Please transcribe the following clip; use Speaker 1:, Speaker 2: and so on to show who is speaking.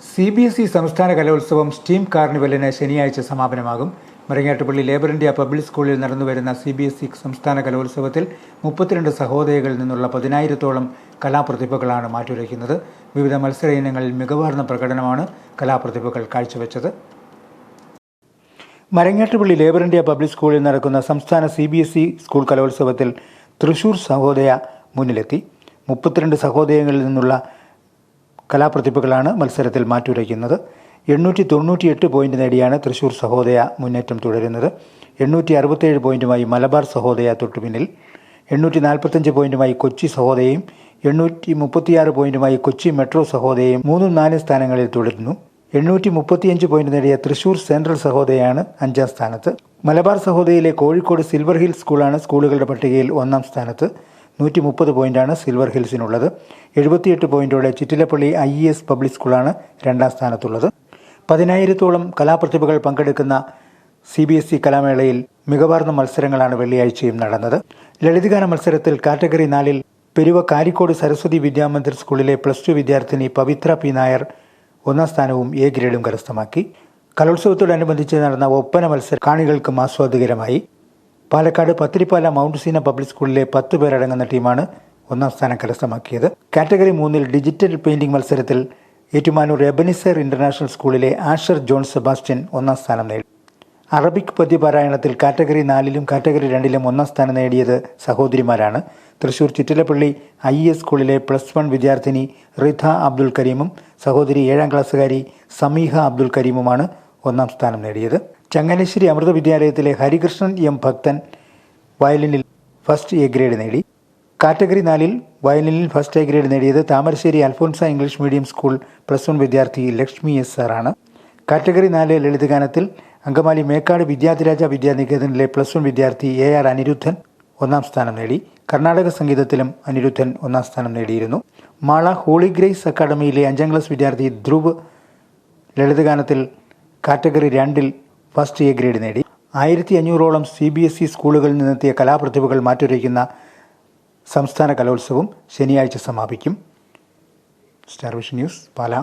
Speaker 1: C B S E സംസ്ഥാന കലോത്സവം steam കാർണിവലിന് ശനിയാഴ്ച സമാപനമാകും. മരങ്ങാട്ടുപള്ളി ലേബർ ഇന്ത്യ പബ്ലിക് സ്കൂളിൽ നടന്നുവരുന്ന സി ബി എസ് ഇ സംസ്ഥാന കലോത്സവത്തിൽ മുപ്പത്തിരണ്ട് സഹോദരികളിൽ നിന്നുള്ള പതിനായിരത്തോളം കലാപ്രതിഭകളാണ് മാറ്റുരയ്ക്കുന്നത്. വിവിധ മത്സര ഇനങ്ങളിൽ മികവാർന്ന പ്രകടനമാണ് കലാപ്രതിഭകൾ കാഴ്ചവെച്ചത്. മരങ്ങാട്ടുപള്ളി ലേബർ ഇന്ത്യ പബ്ലിക് സ്കൂളിൽ നടക്കുന്ന സംസ്ഥാന C B S E school കലോത്സവത്തിൽ തൃശൂർ സഹോദയ മുന്നിലെത്തി. മുപ്പത്തിരണ്ട് സഹോദയങ്ങളിൽ നിന്നുള്ള കലാപ്രതിഭകളാണ് മത്സരത്തിൽ മാറ്റുരയ്ക്കുന്നത്. എണ്ണൂറ്റി തൊണ്ണൂറ്റിയെട്ട് പോയിന്റ് നേടിയാണ് തൃശൂർ സഹോദയ മുന്നേറ്റം തുടരുന്നത്. എണ്ണൂറ്റി അറുപത്തേഴ് പോയിന്റുമായി മലബാർ സഹോദയ തൊട്ടുപിന്നിൽ. എണ്ണൂറ്റി നാൽപ്പത്തഞ്ച് പോയിന്റുമായി കൊച്ചി സഹോദയയും എണ്ണൂറ്റി മുപ്പത്തിയാറ് പോയിന്റുമായി കൊച്ചി മെട്രോ സഹോദയയും മൂന്നും നാലും സ്ഥാനങ്ങളിൽ തുടരുന്നു. എണ്ണൂറ്റി മുപ്പത്തിയഞ്ച് പോയിന്റ് നേടിയ തൃശൂർ സെൻട്രൽ സഹോദയാണ് അഞ്ചാം സ്ഥാനത്ത്. മലബാർ സഹോദയയിലെ കോഴിക്കോട് സിൽവർ ഹിൽ സ്കൂളാണ് സ്കൂളുകളുടെ പട്ടികയിൽ ഒന്നാം സ്ഥാനത്ത്. നൂറ്റി മുപ്പത് പോയിന്റാണ് സിൽവർ ഹിൽസിനുള്ളത്. എഴുപത്തിയെട്ട് പോയിന്റോടെ Chittilappilly I E S public സ്കൂളാണ് രണ്ടാം സ്ഥാനത്തുള്ളത്. പതിനായിരത്തോളം കലാപ്രതിഭകൾ പങ്കെടുക്കുന്ന സി ബി എസ് ഇ കലാമേളയിൽ മികവാർന്ന മത്സരങ്ങളാണ് വെള്ളിയാഴ്ചയും നടന്നത്. ലളിതഗാന മത്സരത്തിൽ കാറ്റഗറി നാലിൽ പെരുവ കാരിക്കോട് സരസ്വതി വിദ്യാമന്ദിർ സ്കൂളിലെ പ്ലസ് ടു വിദ്യാർത്ഥിനി പവിത്ര പി. നായർ ഒന്നാം സ്ഥാനവും എ ഗ്രേഡും കരസ്ഥമാക്കി. കലോത്സവത്തോടനുബന്ധിച്ച് നടന്ന ഒപ്പന മത്സരം കാണികൾക്കും ആസ്വാദികരമായി. പാലക്കാട് പത്തിരിപ്പാല മൗണ്ട് സീന പബ്ലിക് സ്കൂളിലെ പത്ത് പേരടങ്ങുന്ന ടീമാണ് ഒന്നാം സ്ഥാനം കരസ്ഥമാക്കിയത്. കാറ്റഗറി മൂന്നിൽ ഡിജിറ്റൽ പെയിന്റിംഗ് മത്സരത്തിൽ ഏറ്റുമാനൂർ എബനിസർ ഇന്റർനാഷണൽ സ്കൂളിലെ ആഷർ ജോൺ സെബാസ്റ്റ്യൻ ഒന്നാം സ്ഥാനം നേടി. അറബിക് പദ്യപാരായണത്തിൽ കാറ്റഗറി നാലിലും കാറ്റഗറി രണ്ടിലും ഒന്നാം സ്ഥാനം നേടിയത് സഹോദരിമാരാണ്. തൃശൂർ ചിറ്റിലപ്പള്ളി ഐ എസ് സ്കൂളിലെ പ്ലസ് വൺ വിദ്യാർത്ഥിനി റിഥ അബ്ദുൽ കരീമും സഹോദരി ഏഴാം ക്ലാസ്സുകാരി സമീഹ അബ്ദുൽ കരീമുമാണ് ഒന്നാം സ്ഥാനം നേടിയത്. ചങ്ങനാശ്ശേരി അമൃത വിദ്യാലയത്തിലെ ഹരികൃഷ്ണൻ എം ഭക്തൻ വയലിനിൽ ഫസ്റ്റ് എ ഗ്രേഡ് നേടി. കാറ്റഗറി നാലിൽ വയലിനിൽ ഫസ്റ്റ് എ ഗ്രേഡ് നേടിയത് Thamarassery Alphonsa English medium school plus one വിദ്യാർത്ഥി ലക്ഷ്മി എസ് സാറാണ് കാറ്റഗറി നാല് ലളിതഗാനത്തിൽ അങ്കമാലി മേക്കാട് വിദ്യാധിരാജ വിദ്യാനികേതനിലെ പ്ലസ് വൺ വിദ്യാർത്ഥി എ ആർ അനിരുദ്ധൻ ഒന്നാം സ്ഥാനം നേടി. കർണാടക സംഗീതത്തിലും അനിരുദ്ധൻ ഒന്നാം സ്ഥാനം നേടിയിരുന്നു. മാള ഹോളി ഗ്രേസ് അക്കാദമിയിലെ അഞ്ചാം ക്ലാസ് വിദ്യാർത്ഥി ധ്രുവ് ലളിതഗാനത്തിൽ കാറ്റഗറി രണ്ടിൽ ഫസ്റ്റ് എ ഗ്രേഡ് നേടി. ആയിരത്തി അഞ്ഞൂറോളം സി ബി എസ് ഇ സ്കൂളുകളിൽ നിന്നെത്തിയ കലാപ്രതിഭകൾ മാറ്റുരയ്ക്കുന്ന സംസ്ഥാന കലോത്സവം ശനിയാഴ്ച സമാപിക്കും. Star vision news Pala.